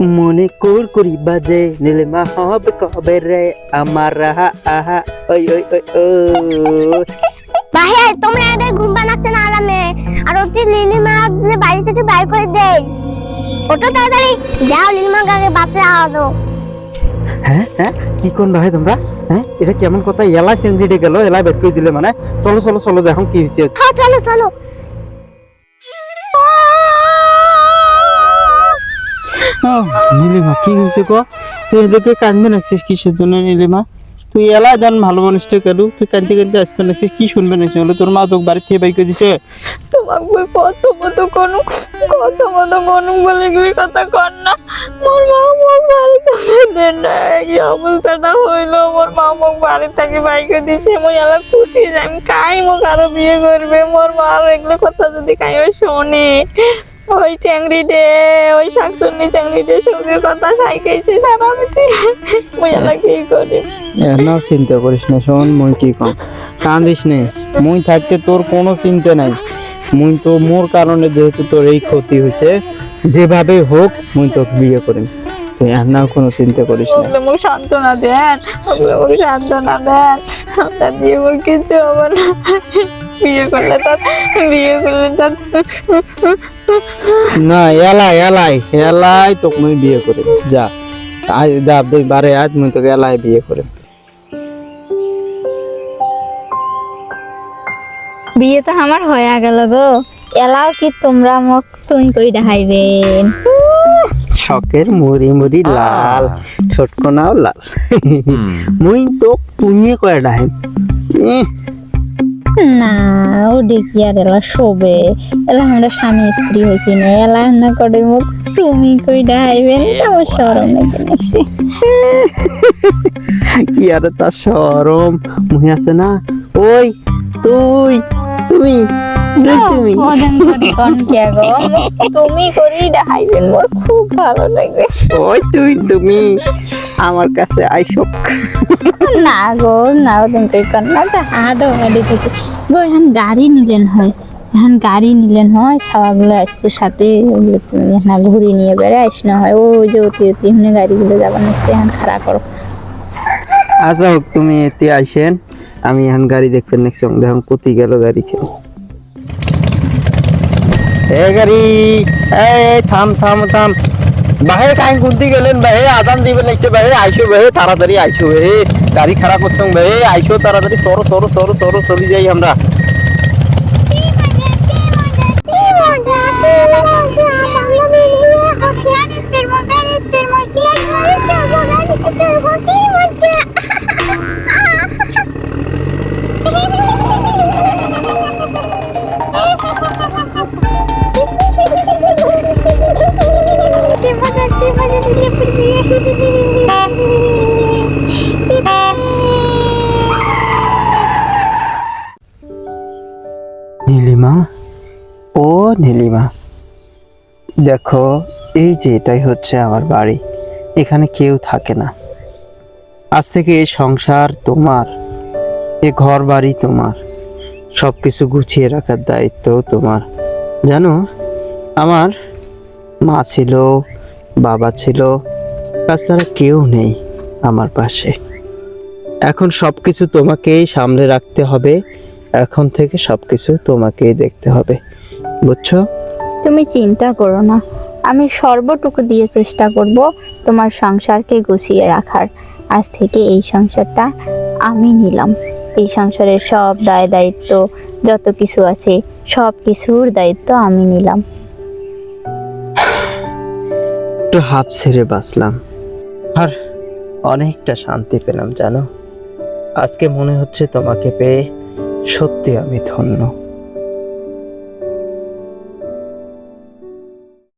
মনে কুর কুরি বাজে নীলিমা হবে কবে রে আমার রাহা আহা ওই ওই ওই ও। ভাইয়া তোমরা এটা ঘুম বানাচ্ছে না আরামে। আর ওকে লিলিমা যে বাড়ি থেকে বাইর করে দেয়। ওটা তাড়াতাড়ি যাও লিলিমা কাকে বাঁচা আনো। হ্যাঁ হ্যাঁ কি কোন ভাই তোমরা? হ্যাঁ এটা কেমন কথা? এলাই সেন্দ্রিটে গেল এলাই বের করে দিলে মানে। চলো চলো চলো দেখো কি হয়েছে হ্যাঁ চলো চলো। নীলিমা, কি হয়েছে গো তুই এদেরকে কাঁদবে নাকছিস কিসের জন্য নীলিমা? তুই এলা দেন ভালো মানুষটা কেন তুই কাঁদতে কাঁদতে আসবে নাকছিস কি শুনবে নাকছিস বলে তোর মা তোকে বাড়ির থেকে বের করে দিছে। তোমাকে কত মতো কোনো কত কোনো বলে কথা কর না। মোর বাড়ি থেকে অবস্থাটা হইল, মোর বাড়ি থেকে বাইকে দিছে, মই কুটি যাই কাই মোক আরও বিয়ে করবে? মোর মা এগুলো কথা যদি কাই শোনে। ওই চ্যাংড়ি ডে ওই শাকসুন্নি চ্যাংড়ি ডে সঙ্গে কথা সাইকেছে সারা মিটে মই এলা কি করি? না চিন্তা করিস না, শোন, মুই কি কম। কান্দিস নে? মুই থাকতে তোর কোনো চিন্তা নাই। মুই তো মোর কারণে যেহেতু তোর এই ক্ষতি হয়েছে যেভাবে হোক মুই তোকে বিয়ে করিম। তুই আর না কোনো চিন্তা করিস না। মোক সান্ত্বনা দেন মোক সান্ত্বনা দেন। আমরা দিয়ে মোর কিছু হবে না। বিয়ে করলে তার বিয়ে করলে তার। না এলাই এলাই এলাই তোকে মুই বিয়ে করিম। যা আজ দা দুই বারে আজ মুই তোকে এলাই বিয়ে করিম। বিয়ে তো আমার হয়ে গেল গো। এলাও কি তোমরা মোক তুমি কই দেখাইবেন শখের মুড়ি মুড়ি লাল ছোটকোনাও লাল। মুই তো তুমি কয়ে ইহ, না ও দেখি আর এলা শোবে। এলা আমরা স্বামী স্ত্রী হয়েছি না এলা না করে মোক তুমি কই দেখাইবেন আমার সরম নাকি কি আর তার সরম মুহি আছে না? ওই তুই! তুমি তুমি তুমি। করি দেখাইবেন মোর খুব ভালো লাগবে ওই তুই তুমি আমার কাছে আইসো। না গো না কই কর না গাড়ি থেকে গো এখন গাড়ি নিলেন হয়। এখন গাড়ি নিলেন হয় ছাওয়াগুলো আসছে সাথে এখন ঘুরি নিয়ে বেড়ে আইস না হয়। ওই যে অতি অতি গাড়িগুলো যাবার নিচ্ছে এখন খারাপ করো। আচ্ছা হোক তুমি এতে আইসেন। আমি এখন গাড়ি দেখবেন নেক্সট সঙ্গে দেখুন কতি গেল গাড়ি খেয়ে। এ গাড়ি এই থাম থাম থাম। বাহে কাহিন কুন্তি গেলেন বাহে আদান দিবে লাগছে বাহে আইসো বাহে তাড়াতাড়ি আইসো বাহে গাড়ি খারাপ করছ বাহে আইসো, তাড়াতাড়ি সরো সরো সরো সরো, চলে যাই আমরা। নীলিমা, ও নীলিমা, দেখো, এই যে এটাই হচ্ছে আমার বাড়ি। এখানে কেউ থাকে না। আজ থেকে এই সংসার তোমার, এ ঘর বাড়ি তোমার। সব কিছু গুছিয়ে রাখার দায়িত্ব তোমার। জানো, আমার মা ছিল বাবা ছিল তাছাড়া কেউ নেই আমার পাশে। এখন সব কিছু তোমাকেই সামলে রাখতে হবে, এখন থেকে সব কিছু তোমাকেই দেখতে হবে, বুঝছ? তুমি চিন্তা করো না, আমি সর্বটুকু দিয়ে চেষ্টা করব তোমার সংসারকে গুছিয়ে রাখার। আজ থেকে এই সংসারটা আমি নিলাম। এই সংসারের সব দায় দায়িত্ব যত কিছু আছে সব কিছুর দায়িত্ব আমি নিলাম। একটু হাফ ছেড়ে বাঁচলাম। আর অনেকটা শান্তি পেলাম, জানো? আজকে মনে হচ্ছে তোমাকে পেয়ে সত্যি আমি ধন্য।